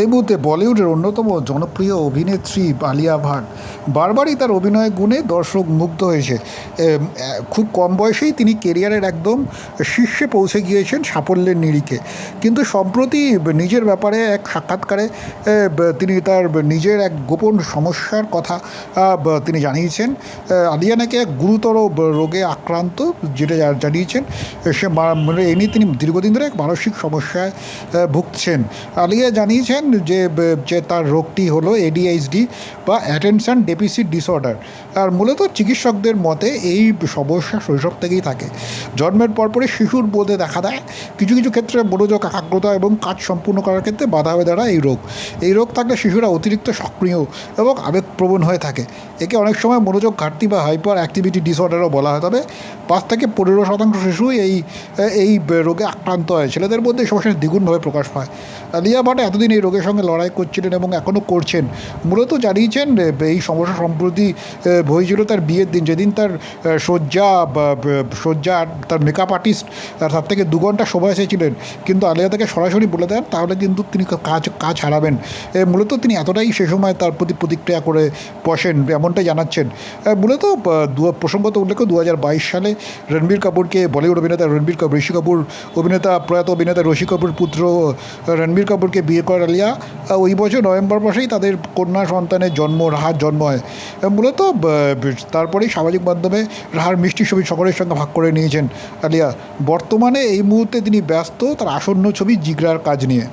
এই মুহূর্তে বলিউডের অন্যতম জনপ্রিয় অভিনেত্রী আলিয়া ভাট। বারবারই তার অভিনয় গুণে দর্শক মুগ্ধ হয়েছে। খুব কম বয়সেই তিনি কেরিয়ারের একদম শীর্ষে পৌঁছে গিয়েছেন সাফল্যের নিরিখে। কিন্তু সম্প্রতি নিজের ব্যাপারে এক সাক্ষাৎকারে তিনি তার নিজের এক গোপন সমস্যার কথা তিনি জানিয়েছেন। আলিয়া নাকি এক গুরুতর রোগে আক্রান্ত, যেটা জানিয়েছেন সে মানে নিয়ে তিনি দীর্ঘদিন ধরে এক মানসিক সমস্যায় ভুগছেন। আলিয়া জানিয়েছেন যে যে তার রোগটি হলো এডিএইচডি বা অ্যাটেনশন ডেফিসিট ডিসঅর্ডার। আর মূলত চিকিৎসকদের মতে এই সমস্যা শৈশব থেকেই থাকে। জন্মের পরপরই শিশুর বোধে দেখা দেয়, কিছু কিছু ক্ষেত্রে মনোযোগ একাগ্রতা এবং কাজ সম্পূর্ণ করার ক্ষেত্রে বাধা হয়ে দাঁড়ায় এই রোগ। এই রোগ থাকলে শিশুরা অতিরিক্ত সক্রিয় এবং আবেগপ্রবণ হয়ে থাকে। একে অনেক সময় মনোযোগ ঘাটতি বা হাইপার অ্যাক্টিভিটি ডিসঅর্ডারও বলা হয় তবে পাঁচ থেকে পনেরো শতাংশ শিশু এই এই রোগে আক্রান্ত হয়। ছেলেদের মধ্যে সমস্যা দ্বিগুণভাবে প্রকাশ পায়। আলিয়া ভাট এতদিন এই রোগের সঙ্গে লড়াই করছিলেন এবং এখনও করছেন। মূলত জানিয়েছেন এই সমস্যা সম্প্রতি হয়েছিল তার বিয়ের দিন। যেদিন তার শয্যা শয্যা তার মেকআপ আর্টিস্ট তার থেকে দু ঘণ্টা সময় এসেছিলেন। কিন্তু আলিয়া তাকে সরাসরি বলে দেন, তাহলে কিন্তু তিনি কাজ কাজ হারাবেন। মূলত তিনি এতটাই সে সময় তার প্রতি প্রতিক্রিয়া করে বসেন, এমনটাই জানাচ্ছেন। মূলত প্রসঙ্গত উল্লেখ দু সালে রণবীর কাপুরকে বলিউড অভিনেতা রণবীর কাপুর, ঋষি কাপুর, অভিনেতা প্রয়াত অভিনেতা ঋষি কাপুর পুত্র রণবীর কাপুরকে বিয়ে করে আলিয়া আ, ওই বছর নভেম্বর মাসেই তাদের কন্যা সন্তানের জন্ম রাহার জন্ম হয়। মূলত তারপরেই সামাজিক মাধ্যমে রাহার মিষ্টি ছবি সকলের সঙ্গে ভাগ করে নিয়েছেন আলিয়া। বর্তমানে এই মুহূর্তে তিনি ব্যস্ত তার আসন্ন ছবি জিগরার কাজ নিয়ে।